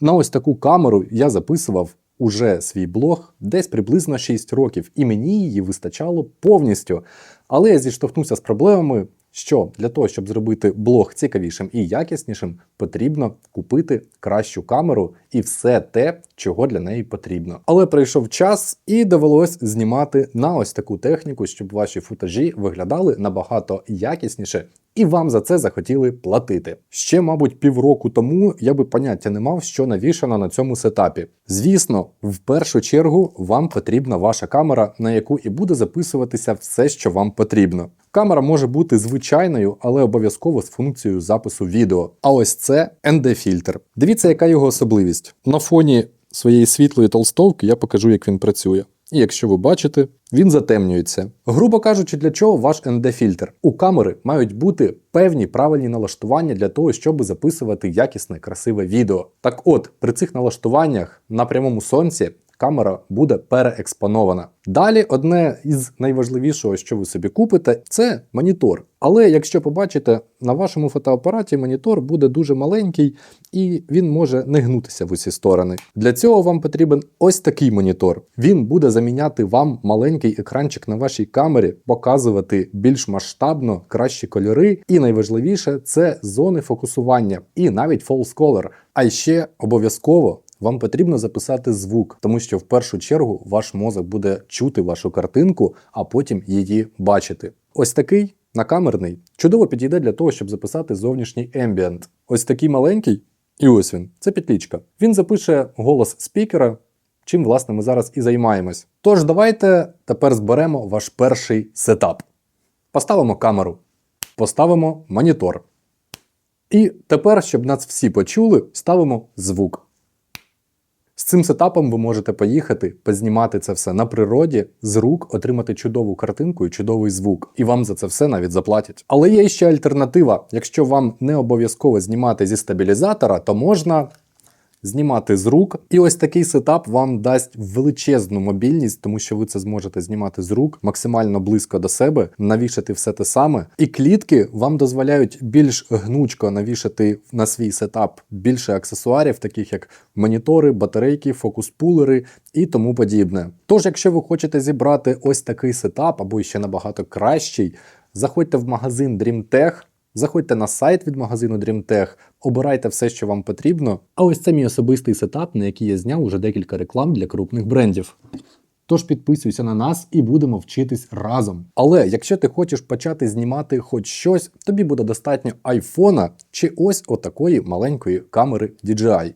На ось таку камеру я записував уже свій блог десь приблизно 6 років, і мені її вистачало повністю. Але я зіштовхнувся з проблемами, що для того, щоб зробити блог цікавішим і якіснішим, потрібно купити кращу камеру і все те, чого для неї потрібно. Але прийшов час і довелось знімати на ось таку техніку, щоб ваші футажі виглядали набагато якісніше. І вам за це захотіли платити. Ще, мабуть, півроку тому я би поняття не мав, що навішано на цьому сетапі. Звісно, в першу чергу вам потрібна ваша камера, на яку і буде записуватися все, що вам потрібно. Камера може бути звичайною, але обов'язково з функцією запису відео. А ось це ND-фільтр. Дивіться, яка його особливість. На фоні своєї світлої толстовки я покажу, як він працює. І якщо ви бачите, він затемнюється. Грубо кажучи, для чого ваш ND-фільтр? У камери мають бути певні правильні налаштування для того, щоб записувати якісне, красиве відео. Так от, при цих налаштуваннях на прямому сонці камера буде переекспонована. Далі, одне із найважливішого, що ви собі купите, це монітор. Але якщо побачите, на вашому фотоапараті монітор буде дуже маленький і він може не гнутися в усі сторони. Для цього вам потрібен ось такий монітор. Він буде заміняти вам маленький екранчик на вашій камері, показувати більш масштабно кращі кольори, і найважливіше це зони фокусування і навіть false color. А ще обов'язково вам потрібно записати звук, тому що в першу чергу ваш мозок буде чути вашу картинку, а потім її бачити. Ось такий накамерний чудово підійде для того, щоб записати зовнішній ембієнт. Ось такий маленький, і ось він. Це петлічка. Він запише голос спікера, чим власне ми зараз і займаємось. Тож давайте тепер зберемо ваш перший сетап. Поставимо камеру, поставимо монітор. І тепер, щоб нас всі почули, ставимо звук. З цим сетапом ви можете поїхати, познімати це все на природі, з рук, отримати чудову картинку і чудовий звук. І вам за це все навіть заплатять. Але є ще альтернатива. Якщо вам не обов'язково знімати зі стабілізатора, то можна. Знімати з рук, і ось такий сетап вам дасть величезну мобільність, тому що ви це зможете знімати з рук максимально близько до себе, навішати все те саме. І клітки вам дозволяють більш гнучко навішати на свій сетап більше аксесуарів, таких як монітори, батарейки, фокус-пулери і тому подібне. Тож, якщо ви хочете зібрати ось такий сетап або ще набагато кращий, заходьте в магазин DreamTech, Заходьте на сайт від магазину DreamTech, обирайте все, що вам потрібно. А ось це мій особистий сетап, на який я зняв уже декілька реклам для крупних брендів. Тож підписуйся на нас і будемо вчитись разом. Але якщо ти хочеш почати знімати хоч щось, тобі буде достатньо айфона чи ось отакої маленької камери DJI.